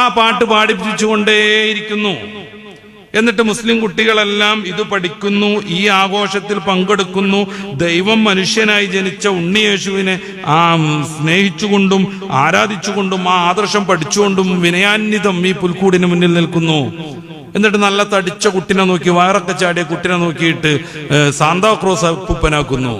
ആ പാട്ട് പാടിപ്പിച്ചുകൊണ്ടേയിരിക്കുന്നു. എന്നിട്ട് മുസ്ലിം കുട്ടികളെല്ലാം ഇത് പഠിക്കുന്നു ഈ ആഘോഷത്തിൽ പങ്കെടുക്കുന്നു. ദൈവം മനുഷ്യനായി ജനിച്ച ഉണ്ണിയേശുവിനെ ആ സ്നേഹിച്ചുകൊണ്ടും ആരാധിച്ചുകൊണ്ടും ആ ആദർശം പഠിച്ചുകൊണ്ടും വിനയാന്വിതം ഈ പുൽക്കൂടിന് മുന്നിൽ നിൽക്കുന്നു. എന്നിട്ട് നല്ല തടിച്ച കുട്ടിനെ നോക്കി വയറൊക്കെ ചാടിയ കുട്ടിനെ നോക്കിയിട്ട് സാന്താക്രോസ് അപ്പൂപ്പനാക്കുന്നു.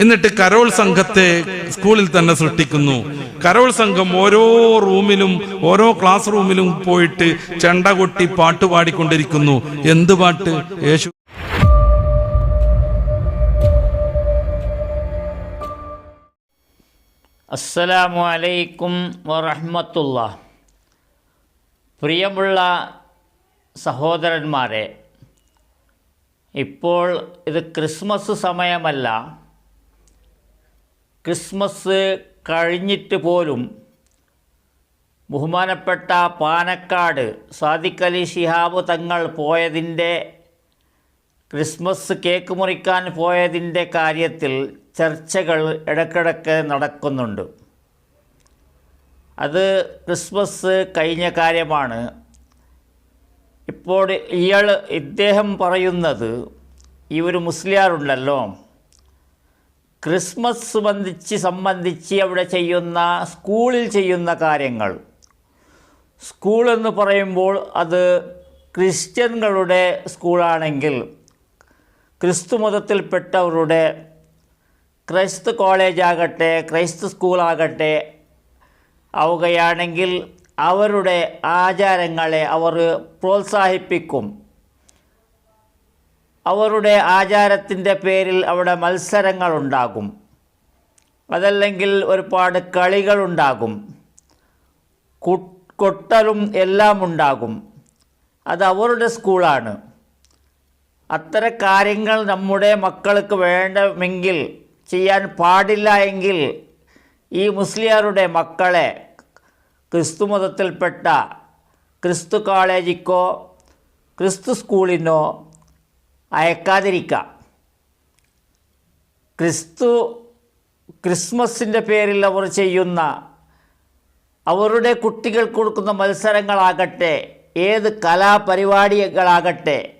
എന്നിട്ട് കരോൾ സംഘത്തെ സ്കൂളിൽ തന്നെ സൃഷ്ടിക്കുന്നു. കരോൾ സംഘം ഓരോ റൂമിലും ഓരോ ക്ലാസ് റൂമിലും പോയിട്ട് ചെണ്ട കൊട്ടി പാട്ട് പാടിക്കൊണ്ടിരിക്കുന്നു. എന്ത് പാട്ട്? യേശു അസ്സലാമു അലൈക്കും വറഹ്മത്തുള്ള. പ്രിയമുള്ള സഹോദരന്മാരെ ഇപ്പോൾ ഇത് ക്രിസ്മസ് സമയമല്ല. ക്രിസ്മസ് കഴിഞ്ഞിട്ട് പോലും ബഹുമാനപ്പെട്ട പാനക്കാട് സാദിഖലി ശിഹാബ് തങ്ങൾ പോയതിന്റെ ക്രിസ്മസ് കേക്ക് മുറിക്കാൻ പോയതിന്റെ കാര്യത്തിൽ ചർച്ചകൾ ഇടയ്ക്കിടയ്ക്ക് നടക്കുന്നുണ്ട്. അത് ക്രിസ്മസ് കഴിഞ്ഞ കാര്യമാണ്. ഇപ്പോൾ ഇയാൾ ഇദ്ദേഹം പറയുന്നത് ഈ ഒരു മുസ്ലിയാറുണ്ടല്ലോ ക്രിസ്മസ് സംബന്ധിച്ച് സംബന്ധിച്ച് അവിടെ ചെയ്യുന്ന സ്കൂളിൽ ചെയ്യുന്ന കാര്യങ്ങൾ. സ്കൂൾ എന്ന് പറയുമ്പോൾ അത് ക്രിസ്ത്യൻകളുടെ സ്കൂളാണെങ്കിൽ ക്രിസ്തു മതത്തിൽപ്പെട്ടവരുടെ ക്രൈസ്തു കോളേജാകട്ടെ ക്രൈസ്തു സ്കൂളാകട്ടെ ആവുകയാണെങ്കിൽ അവരുടെ ആചാരങ്ങളെ അവർ പ്രോത്സാഹിപ്പിക്കും. അവരുടെ ആചാരത്തിന്റെ പേരിൽ അവിടെ മത്സരങ്ങളുണ്ടാകും. അതല്ലെങ്കിൽ ഒരുപാട് കളികളുണ്ടാകും. കു- കൊട്ടലും എല്ലാം ഉണ്ടാകും അത് അവരുടെ സ്കൂളാണ്. അത്തരം കാര്യങ്ങൾ നമ്മുടെ മക്കൾക്ക് വേണമെങ്കിൽ ചെയ്യാൻ പാടില്ല എങ്കിൽ ഈ മുസ്ലിയാരുടെ മക്കളെ ക്രിസ്തു മതത്തിൽപ്പെട്ട ക്രിസ്തു കോളേജിക്കോ ക്രിസ്തു സ്കൂളിനോ അയക്കാതിരിക്കാം. ക്രിസ്തു ക്രിസ്മസിന്റെ പേരിൽ അവർ ചെയ്യുന്ന അവരുടെ കുട്ടികൾ കൊടുക്കുന്ന മത്സരങ്ങളാകട്ടെ ഏത് കലാപരിപാടികളാകട്ടെ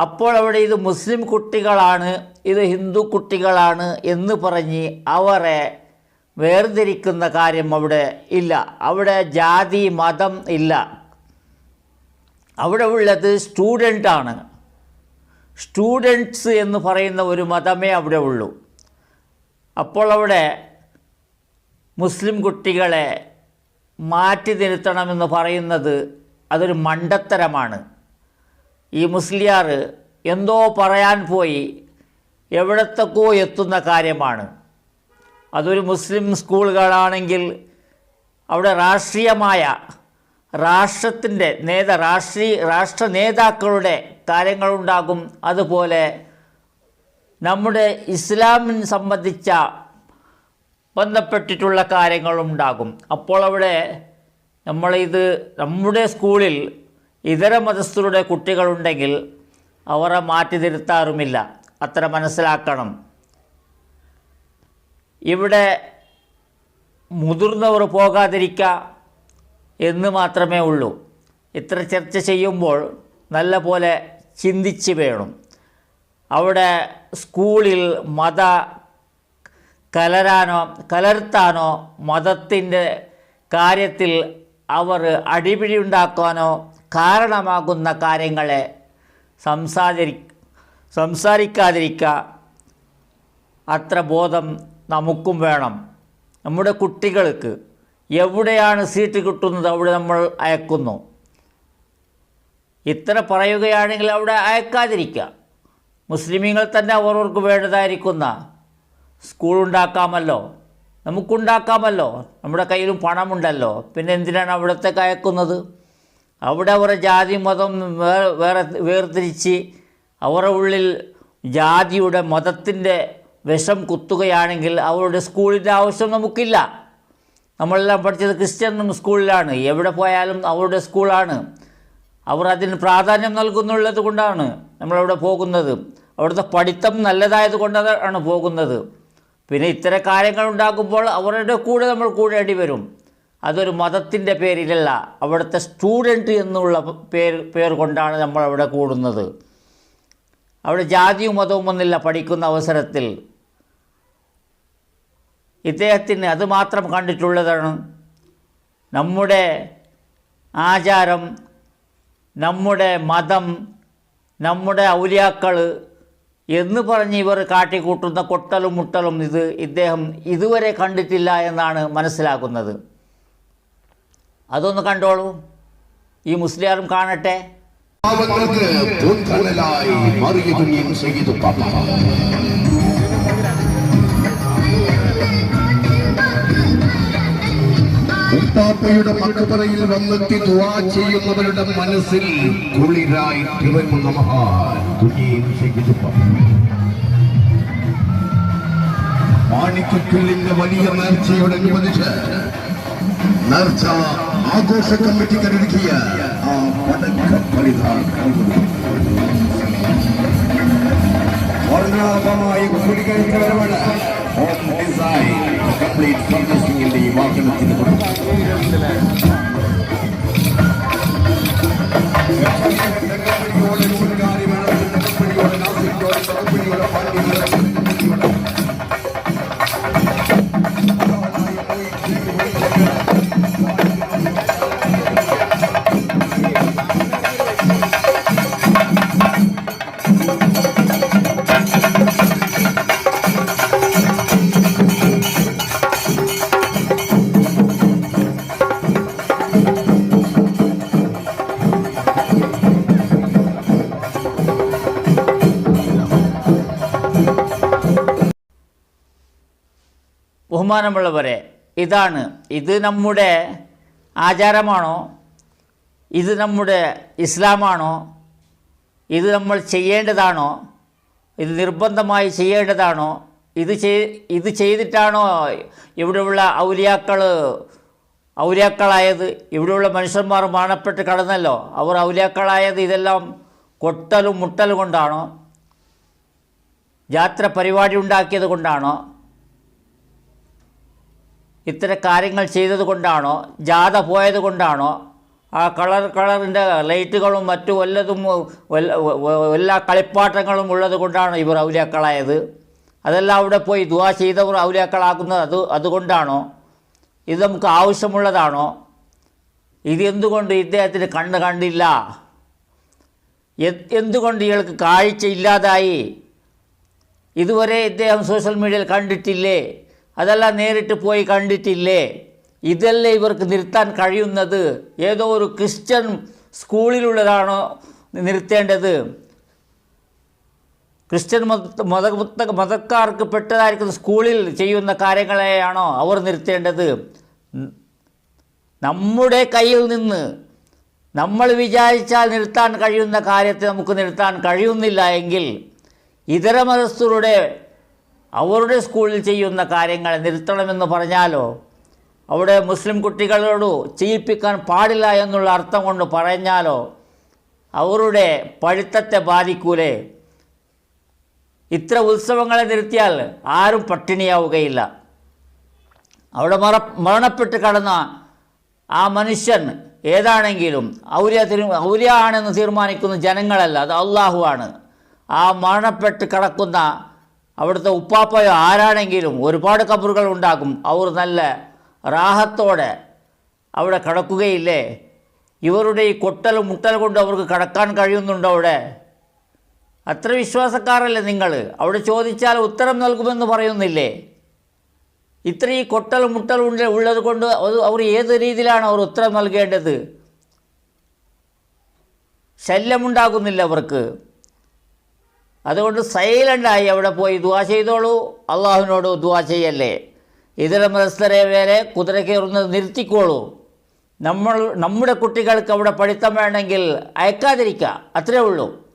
അപ്പോൾ അവിടെ ഇത് മുസ്ലിം കുട്ടികളാണ് ഇത് ഹിന്ദു കുട്ടികളാണ് എന്ന് പറഞ്ഞ് അവരെ വേർതിരിക്കുന്ന കാര്യം അവിടെ ഇല്ല. അവിടെ ജാതി മതം ഇല്ല. അവിടെ ഉള്ളത് സ്റ്റുഡന്റാണ്. സ്റ്റുഡൻസ് എന്ന് പറയുന്ന ഒരു മതമേ അവിടെ ഉള്ളൂ. അപ്പോൾ അവിടെ മുസ്ലിം കുട്ടികളെ മാറ്റി തിരുത്തണമെന്ന് പറയുന്നത് അതൊരു മണ്ടത്തരമാണ്. ഈ മുസ്ലിയാർ എന്തോ പറയാൻ പോയി എവിടത്തേക്കോ എത്തുന്ന കാര്യമാണ്. അതൊരു മുസ്ലിം സ്കൂളുകളാണെങ്കിൽ അവിടെ രാഷ്ട്രീയമായ രാഷ്ട്രത്തിന്റെ നേത രാഷ്ട്രീയ രാഷ്ട്ര നേതാക്കളുടെ കാര്യങ്ങളുണ്ടാകും. അതുപോലെ നമ്മുടെ ഇസ്ലാമിന് സംബന്ധിച്ച ബന്ധപ്പെട്ടിട്ടുള്ള കാര്യങ്ങളുണ്ടാകും. അപ്പോൾ അവിടെ നമ്മളിത് നമ്മുടെ സ്കൂളിൽ ഇതര മതസ്ഥരുടെ കുട്ടികളുണ്ടെങ്കിൽ അവരെ മാറ്റി തിരുത്താറുമില്ല. അത്ര മനസ്സിലാക്കണം. ഇവിടെ മുതിർന്നവർ പോകാതിരിക്കുക എന്ന് മാത്രമേ ഉള്ളൂ. ഇത്ര ചർച്ച ചെയ്യുമ്പോൾ നല്ല പോലെ ചിന്തിച്ച് വേണം. അവിടെ സ്കൂളിൽ മത കലരാനോ കലർത്താനോ മതത്തിന്റെ കാര്യത്തിൽ അവർ അടിപിടി ഉണ്ടാക്കാനോ കാരണമാകുന്ന കാര്യങ്ങളെ സംസാരി സംസാരിക്കാതിരിക്കുക അത്ര ബോധം നമുക്കും വേണം. നമ്മുടെ കുട്ടികൾക്ക് എവിടെയാണ് സീറ്റ് കിട്ടുന്നത് അവിടെ നമ്മൾ അയക്കുന്നു. ഇത്ര പറയുകയാണെങ്കിൽ അവിടെ അയക്കാതിരിക്കുക. മുസ്ലിമീങ്ങൾ തന്നെ ഓരോർക്ക് വേണ്ടതായിരിക്കുന്ന സ്കൂൾ ഉണ്ടാക്കാമല്ലോ നമുക്കുണ്ടാക്കാമല്ലോ നമ്മുടെ കയ്യിലും പണമുണ്ടല്ലോ പിന്നെ എന്തിനാണ് അവിടത്തേക്ക് അയക്കുന്നത്? അവിടെ അവരുടെ ജാതി മതം വേറെ വേറെ വേർതിരിച്ച് അവരുടെ ഉള്ളിൽ ജാതിയുടെ മതത്തിന്റെ വിഷം കുത്തുകയാണെങ്കിൽ അവരുടെ സ്കൂളിന്റെ ആവശ്യം നമുക്കില്ല. നമ്മളെല്ലാം പഠിച്ചത് ക്രിസ്ത്യൻ സ്കൂളിലാണ്. എവിടെ പോയാലും അവരുടെ സ്കൂളാണ്. അവർ അതിന് പ്രാധാന്യം നൽകുന്നുള്ളത് കൊണ്ടാണ് നമ്മളവിടെ പോകുന്നത്. അവിടുത്തെ പഠിത്തം നല്ലതായത് കൊണ്ടാണ് പോകുന്നത്. പിന്നെ ഇത്തരം കാര്യങ്ങൾ ഉണ്ടാക്കുമ്പോൾ അവരുടെ കൂടെ നമ്മൾ കൂടേണ്ടി വരും. അതൊരു മതത്തിന്റെ പേരിലല്ല അവിടുത്തെ സ്റ്റുഡന്റ് എന്നുള്ള പേര് പേർ കൊണ്ടാണ് നമ്മൾ അവിടെ കൂടുന്നത്. അവിടെ ജാതിയും മതവും ഒന്നില്ല പഠിക്കുന്ന അവസരത്തിൽ. ഇദ്ദേഹത്തിന് അതുമാത്രം കണ്ടിട്ടുള്ളതാണ്. നമ്മുടെ ആചാരം നമ്മുടെ മതം നമ്മുടെ ഔലിയാക്കൾ എന്ന് പറഞ്ഞ് ഇവർ കാട്ടിക്കൂട്ടുന്ന കൊട്ടലും മുട്ടലും ഇത് ഇദ്ദേഹം ഇതുവരെ കണ്ടിട്ടില്ല എന്നാണ് മനസ്സിലാക്കുന്നത്. അതൊന്ന് കണ്ടോളൂ. ഈ മുസ്ലിയാരും കാണട്ടെ. പാവങ്ങൾക്ക് പൊൻകടലായി മറിയതും എൻ ഉപ്പാപ്പയുടെ മക്കപ്പറയിൽ വന്നെത്തി ദുവാ ചെയ്യുന്നവരുടെ മനസ്സിൽ കുളിരായി തിളങ്ങുന്ന മഹാൻ. മാണിക്കുല്ലിന്റെ വലിയ നേർച്ചയോടനുബന്ധിച്ച് നേർച്ച ആഘോഷ കമ്മിറ്റിക്കൊരുക്കിയ ആ പടക്ക പരിധാനം ഹോം ഡിസൈൻ കംപ്ലീറ്റ് ഫർണിഷിംഗിന്റെ വാഹനത്തിന് ബഹുമാനമുള്ളവരെ ഇതാണ്. ഇത് നമ്മുടെ ആചാരമാണോ? ഇത് നമ്മുടെ ഇസ്ലാമാണോ? ഇത് നമ്മൾ ചെയ്യേണ്ടതാണോ? ഇത് നിർബന്ധമായി ചെയ്യേണ്ടതാണോ? ഇത് ചെയ് ഇത് ചെയ്തിട്ടാണോ ഇവിടെയുള്ള ഔലിയാക്കൾ ഔലിയാക്കളായത്? ഇവിടെയുള്ള മനുഷ്യന്മാർ മാണപ്പെട്ട് കടന്നല്ലോ. അവർ ഔലിയാക്കളായത് ഇതെല്ലാം കൊട്ടലും മുട്ടലും കൊണ്ടാണോ? യാത്ര പരിപാടി ഉണ്ടാക്കിയത് കൊണ്ടാണോ? ഇത്തരം കാര്യങ്ങൾ ചെയ്തതുകൊണ്ടാണോ ജാഥ പോയത് കൊണ്ടാണോ? ആ കളർ കളറിന്റെ ലൈറ്റുകളും മറ്റു വല്ലതും എല്ലാ കളിപ്പാട്ടങ്ങളും ഉള്ളത് കൊണ്ടാണോ ഇവർ ഔലിയാക്കളായത്? അതെല്ലാം അവിടെ പോയി ദുവാ ചെയ്തവർ ഔലിയാക്കളാകുന്നത് അത് അതുകൊണ്ടാണോ? ഇത് നമുക്ക് ആവശ്യമുള്ളതാണോ? ഇതെന്തുകൊണ്ട് ഇദ്ദേഹത്തിന് കണ്ണ് കണ്ടില്ല? എന്തുകൊണ്ട് ഇയാൾക്ക് കാഴ്ച ഇല്ലാതായി? ഇതുവരെ ഇദ്ദേഹം സോഷ്യൽ മീഡിയയിൽ കണ്ടിട്ടില്ലേ? അതെല്ലാം നേരിട്ട് പോയി കണ്ടിട്ടില്ലേ? ഇതല്ലേ ഇവർക്ക് നിർത്താൻ കഴിയുന്നത്? ഏതോ ഒരു ക്രിസ്ത്യൻ സ്കൂളിലുള്ളതാണോ നിർത്തേണ്ടത്? ക്രിസ്ത്യൻ മത മത മതക്കാർക്ക് പെട്ടതായിരിക്കുന്ന സ്കൂളിൽ ചെയ്യുന്ന കാര്യങ്ങളെയാണോ അവർ നിർത്തേണ്ടത്? നമ്മുടെ കയ്യിൽ നിന്ന് നമ്മൾ വിചാരിച്ചാൽ നിർത്താൻ കഴിയുന്ന കാര്യത്തെ നമുക്ക് നിർത്താൻ കഴിയുന്നില്ല എങ്കിൽ ഇതര മതസ്ഥരുടെ അവരുടെ സ്കൂളിൽ ചെയ്യുന്ന കാര്യങ്ങൾ നിർത്തണമെന്ന് പറഞ്ഞാലോ? അവിടെ മുസ്ലിം കുട്ടികളോട് ചെയ്യിപ്പിക്കാൻ പാടില്ല എന്നുള്ള അർത്ഥം കൊണ്ട് പറഞ്ഞാലോ? അവരുടെ പഠിത്തത്തെ ബാധിക്കൂലേ? ഇത്ര ഉത്സവങ്ങളെ നിർത്തിയാൽ ആരും പട്ടിണിയാവുകയില്ല. അവിടെ മറ മരണപ്പെട്ട് കടന്ന ആ മനുഷ്യൻ ഏതാണെങ്കിലും ഔര്യ തിരു ഔര്യ ആണെന്ന് തീരുമാനിക്കുന്ന ജനങ്ങളല്ല അത് അള്ളാഹു ആണ്. ആ മരണപ്പെട്ട് കിടക്കുന്ന അവിടുത്തെ ഉപ്പാപ്പയോ ആരാണെങ്കിലും ഒരുപാട് കബറുകൾ ഉണ്ടാകും അവർ നല്ല റാഹത്തോടെ അവിടെ കിടക്കുകയില്ലേ? ഇവരുടെ ഈ കൊട്ടലും മുട്ടൽ കൊണ്ട് അവർക്ക് കടക്കാൻ കഴിയുന്നുണ്ടോ അവിടെ? അത്ര വിശ്വാസക്കാരല്ലേ നിങ്ങൾ? അവിടെ ചോദിച്ചാൽ ഉത്തരം നൽകുമെന്ന് പറയുന്നില്ലേ? ഇത്ര ഈ കൊട്ടലും മുട്ടലും ഉണ്ട് ഉള്ളത് കൊണ്ട് അത് അവർ ഏത് രീതിയിലാണ് അവർ ഉത്തരം നൽകേണ്ടത്? ശല്യമുണ്ടാകുന്നില്ല അവർക്ക്. അതുകൊണ്ട് സൈലന്റായി അവിടെ പോയി ദുവാ ചെയ്തോളൂ. അള്ളാഹുവിനോട് ദുവാ ചെയ്യല്ലേ. ഇതര മതസ്ഥരെ വരെ കുതിര നിർത്തിക്കോളൂ. നമ്മൾ നമ്മുടെ കുട്ടികൾക്ക് അവിടെ പഠിത്തം വേണമെങ്കിൽ അയക്കാതിരിക്കുക അത്രേ ഉള്ളൂ.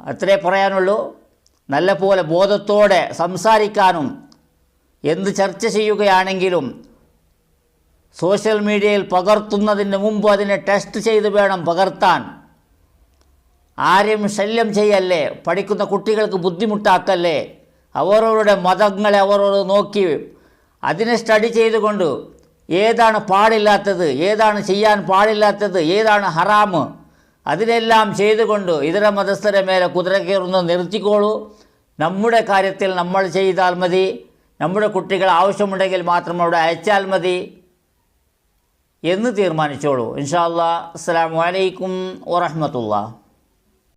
അത്രേ പറയാനുള്ളൂ. നല്ല പോലെ ബോധത്തോടെ സംസാരിക്കാനും എന്ത് ചർച്ച ചെയ്യുകയാണെങ്കിലും സോഷ്യൽ മീഡിയയിൽ പകർത്തുന്നതിന് മുമ്പ് അതിനെ ടെസ്റ്റ് ചെയ്ത് വേണം പകർത്താൻ. ആരെയും ശല്യം ചെയ്യല്ലേ? പഠിക്കുന്ന കുട്ടികൾക്ക് ബുദ്ധിമുട്ടാക്കല്ലേ? അവരവരുടെ മതങ്ങളെ അവരോട് നോക്കി അതിനെ സ്റ്റഡി ചെയ്തുകൊണ്ട് ഏതാണ് പാടില്ലാത്തത്? ഏതാണ് ചെയ്യാൻ പാടില്ലാത്തത്? ഏതാണ് ഹറാമ് അതിനെല്ലാം ചെയ്തുകൊണ്ട് ഇതര മതസ്ഥരെ മേലെ കുതിര കയറുന്നത് നിർത്തിക്കോളൂ. നമ്മുടെ കാര്യത്തിൽ നമ്മൾ ചെയ്താൽ മതി. നമ്മുടെ കുട്ടികൾ ആവശ്യമുണ്ടെങ്കിൽ മാത്രം അവിടെ അയച്ചാൽ മതി. എന്ന് തീരുമാനിച്ചോളൂ. ഇൻഷാ അല്ലാ അസ്സാം വലൈക്കും വറഹമത്തുള്ള